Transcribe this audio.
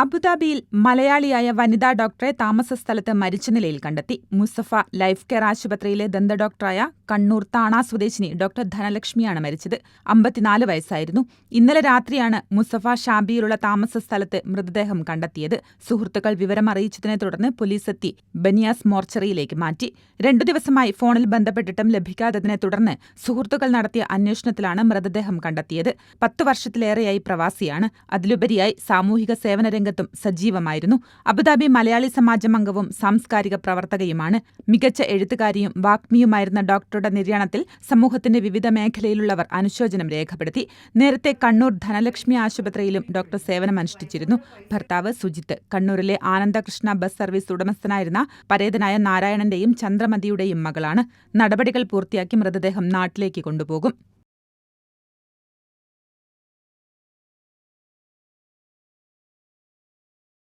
അബുദാബിയിൽ മലയാളിയായ വനിതാ ഡോക്ടറെ താമസ സ്ഥലത്ത് മരിച്ച നിലയിൽ കണ്ടെത്തി. മുസഫ ലൈഫ് കെയർ ആശുപത്രിയിലെ ദന്ത ഡോക്ടറായ കണ്ണൂർ താണ സ്വദേശിനി ഡോക്ടർ ധനലക്ഷ്മിയാണ് മരിച്ചത്. അമ്പത്തിനാല് വയസ്സായിരുന്നു. ഇന്നലെ രാത്രിയാണ് മുസഫ ഷാബിയിലുള്ള താമസ സ്ഥലത്ത് മൃതദേഹം കണ്ടെത്തിയത്. സുഹൃത്തുക്കൾ വിവരമറിയിച്ചതിനെ തുടർന്ന് പോലീസ് എത്തി ബനിയാസ് മോർച്ചറിയിലേക്ക് മാറ്റി. രണ്ടു ദിവസമായി ഫോണിൽ ബന്ധപ്പെട്ടിട്ടും ലഭിക്കാത്തതിനെ തുടർന്ന് സുഹൃത്തുക്കൾ നടത്തിയ അന്വേഷണത്തിലാണ് മൃതദേഹം കണ്ടെത്തിയത്. പത്തു വർഷത്തിലേറെയായി പ്രവാസിയാണ്. അതിലുപരിയായി സാമൂഹിക സേവന രംഗത്തും സജീവമായിരുന്നു. അബുദാബി മലയാളി സമാജം അംഗവും സാംസ്കാരിക പ്രവർത്തകയുമാണ്. മികച്ച എഴുത്തുകാരിയും വാഗ്മിയുമായിരുന്ന ഡോക്ടറുടെ നിര്യാണത്തിൽ സമൂഹത്തിന്റെ വിവിധ മേഖലയിലുള്ളവർ അനുശോചനം രേഖപ്പെടുത്തി. നേരത്തെ കണ്ണൂർ ധനലക്ഷ്മി ആശുപത്രിയിലും ഡോക്ടർ സേവനമനുഷ്ഠിച്ചിരുന്നു ഭർത്താവ് സുജിത്ത് കണ്ണൂരിലെ ആനന്ദകൃഷ്ണ ബസ് സർവീസ് ഉടമസ്ഥനായിരുന്ന പരേതനായ നാരായണന്റെയും ചന്ദ്രമതിയുടെയും മകളാണ്. നടപടികൾ പൂർത്തിയാക്കി മൃതദേഹം നാട്ടിലേക്ക് കൊണ്ടുപോകും.